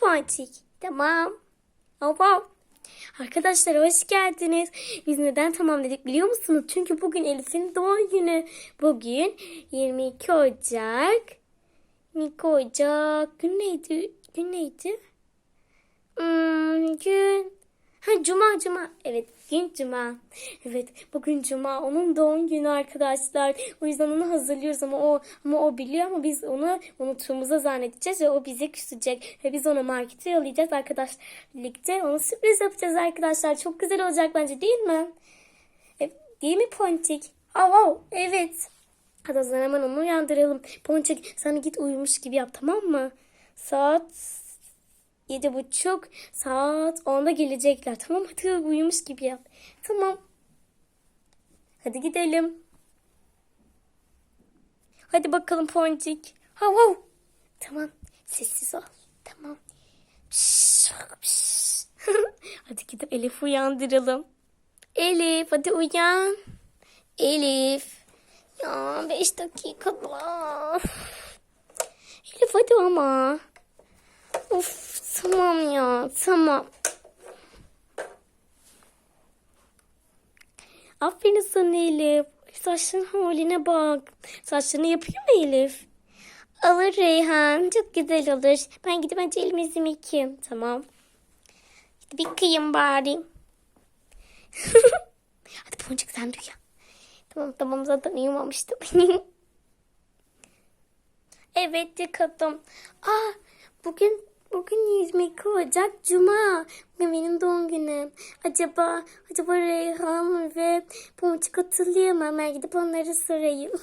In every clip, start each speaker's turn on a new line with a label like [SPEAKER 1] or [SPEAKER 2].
[SPEAKER 1] Ponçik. Tamam. Hop. Arkadaşlar hoş geldiniz. Biz neden tamam dedik biliyor musunuz? Çünkü bugün Elif'in doğum günü. Bugün 22 Ocak. 22 Ocak. Gün neydi? Gün neydi? Hmm, gün. Ha cuma cuma. Evet gün cuma. Evet bugün cuma. Onun doğum günü arkadaşlar. O yüzden onu hazırlıyoruz ama o ama o biliyor ama biz onu unuttuğumuzu zannedeceğiz ve o bize küsecek. Ve biz onu markete yollayacağız arkadaş birlikte. Ona sürpriz yapacağız arkadaşlar. Çok güzel olacak bence değil mi? E, değil mi Ponçik? Av av evet. Hadi o zaman onu uyandıralım. Ponçik sen git uyumuş gibi yap tamam mı? Saat Yedi buçuk saat onda gelecekler. Tamam hadi uyumuş gibi yap. Tamam. Hadi gidelim. Hadi bakalım Poncik. Hav hav. Tamam sessiz ol. Tamam. Pişt, pişt. hadi gidip Elif uyandıralım. Elif hadi uyan. Elif. Ya beş dakika daha. Elif hadi ama. Of tamam ya tamam. Aferin sana Elif. Saçların haline bak. Saçlarını yapıyor mu Elif? Alır Reyhan. Çok güzel olur. Ben gidip önce elimi yüzümü. Tamam. Gidip yıkayayım bari. Hadi Boncuk sen de uyan. Tamam tamam zaten uyumamıştım. evet yıkadım. Aa bugün Bugün 22 Ocak Cuma. Bugün benim doğum günüm. Acaba acaba Reyhan ve Ponçik hatırlıyor mu? Hemen gidip onları sorayım.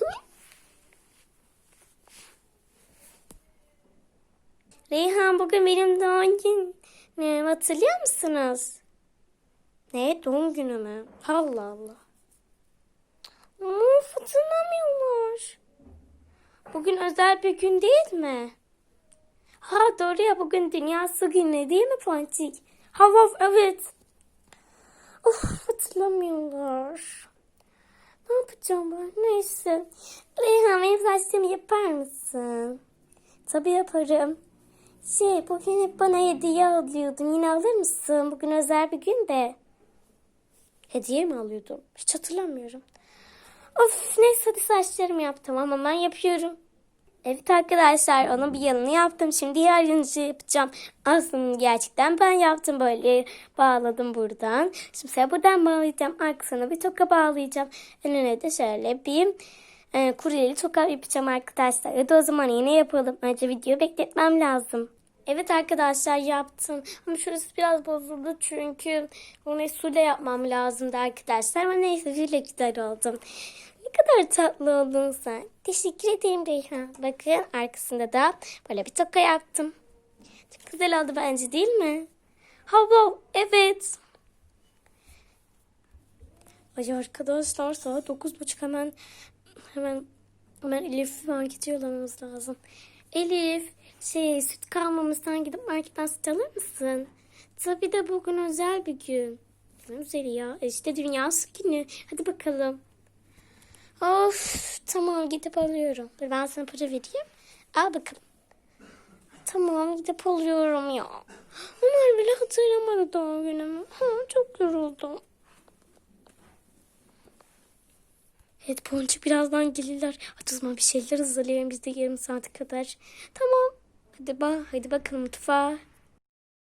[SPEAKER 1] Reyhan bugün benim doğum günüm. Hatırlıyor musunuz? Ne? Doğum günü? Allah Allah. Of hatırlamıyorlar. Bugün özel bir gün değil mi? Ha doğru ya bugün Dünya Su Günü değil mi Ponçik? Hava evet. Of hatırlamıyorlar. Ne yapacağım ben? Neyse. Reyhan benim saçlarımı yapar mısın? Tabii yaparım. Şey bugün hep bana hediye alıyordun. Yine alır mısın? Bugün özel bir gün de. Hediye mi alıyordum? Hiç hatırlamıyorum. Of neyse hadi saçlarımı yaptım ama ben yapıyorum. Evet arkadaşlar onun bir yanını yaptım. Şimdi diğer yanını yapacağım. Aslında gerçekten ben yaptım böyle bağladım buradan. Şimdi sen buradan bağlayacağım. Arkasına bir toka bağlayacağım. Önüne de şöyle bir e, kuryeli toka yapacağım arkadaşlar. Hadi o zaman yine yapalım. Önce videoyu bekletmem lazım. Evet arkadaşlar yaptım. Ama şurası biraz bozuldu çünkü onu suyla yapmam lazımdı arkadaşlar. Ama neyse suyla güzel oldum. Kadar tatlı oldun sen. Teşekkür ederim Reyhan. Bakın arkasında da böyle bir toka yaptım. Çok güzel oldu bence değil mi? Hava evet. Ay arkadaşlar saat dokuz buçuk hemen hemen hemen Elif markete yollamamız lazım. Elif şey süt kalmamışsan gidip marketten süt alır mısın? Tabii de bugün özel bir gün. Güzel ya. E İşte dünya su günü. Hadi bakalım. Of tamam gidip alıyorum. Dur ben sana para vereyim. Al bakalım. Tamam gidip alıyorum ya. Onlar bile hatırlamadı doğum günümü. Ha, çok yoruldum. Evet Boncuk birazdan gelirler. Hadi o zaman bir şeyler hazırlayalım biz de yarım saate kadar. Tamam. Hadi bak, hadi bakalım mutfağa.